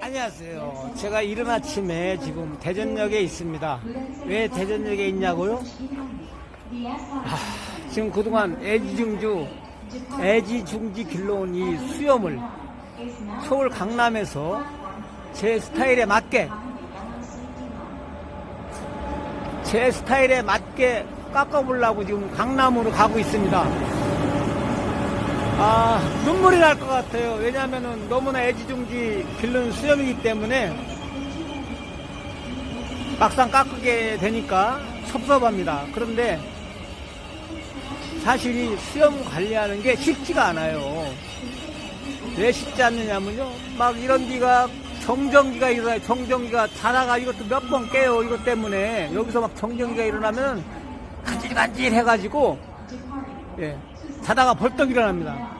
안녕하세요. 제가 이른 아침에 지금 대전역에 있습니다. 왜 대전역에 있냐고요? 아, 지금 그동안 애지중주, 애지중지 길러온 이 수염을 서울 강남에서 제 스타일에 맞게 제 스타일에 맞게 깎아보려고 지금 강남으로 가고 있습니다. 아, 눈물이 날 것 같아요. 왜냐하면 너무나 애지중지 길른 수염이기 때문에 막상 깎게 되니까 섭섭합니다. 그런데 사실 이 수염 관리하는 게 쉽지가 않아요. 왜 쉽지 않느냐면요. 막 이런 기가 정전기가 일어나요. 정전기가 자다가 이것도 몇 번 깨요. 이것 때문에 여기서 막 정전기가 일어나면 간질간질 해가지고 예, 자다가 벌떡 일어납니다.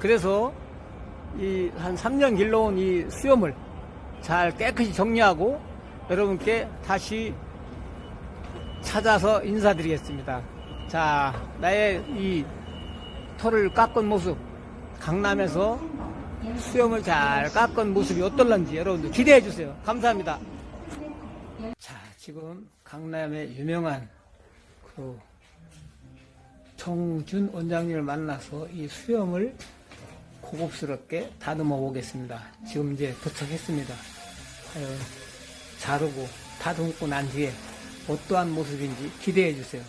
그래서 이 한 3년 길러온 이 수염을 잘 깨끗이 정리하고 여러분께 다시 찾아서 인사드리겠습니다. 자, 나의 이 털을 깎은 모습, 강남에서 수염을 잘 깎은 모습이 어떨런지 여러분들 기대해 주세요. 감사합니다. 자, 지금 강남의 유명한 그 정준 원장님을 만나서 이 수염을 고급스럽게 다듬어 보겠습니다. 지금 이제 도착했습니다. 자르고 다듬고 난 뒤에 어떠한 모습인지 기대해 주세요.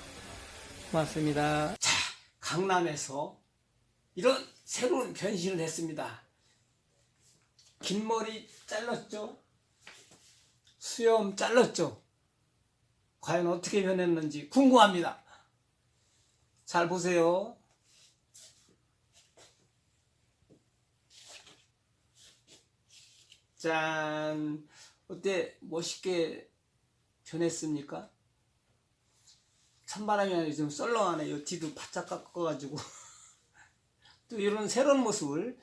고맙습니다. 자, 강남에서 이런 새로운 변신을 했습니다. 긴 머리 잘랐죠? 수염 잘랐죠? 과연 어떻게 변했는지 궁금합니다. 잘 보세요. 짠. 어때? 멋있게 변했습니까? 찬바람이 아니라 좀 썰렁하네. 요 뒤도 바짝 깎아가지고. 또 이런 새로운 모습을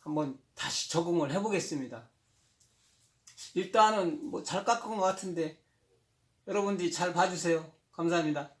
한번 다시 적응을 해보겠습니다. 일단은 뭐 잘 깎은 것 같은데 여러분들이 잘 봐주세요. 감사합니다.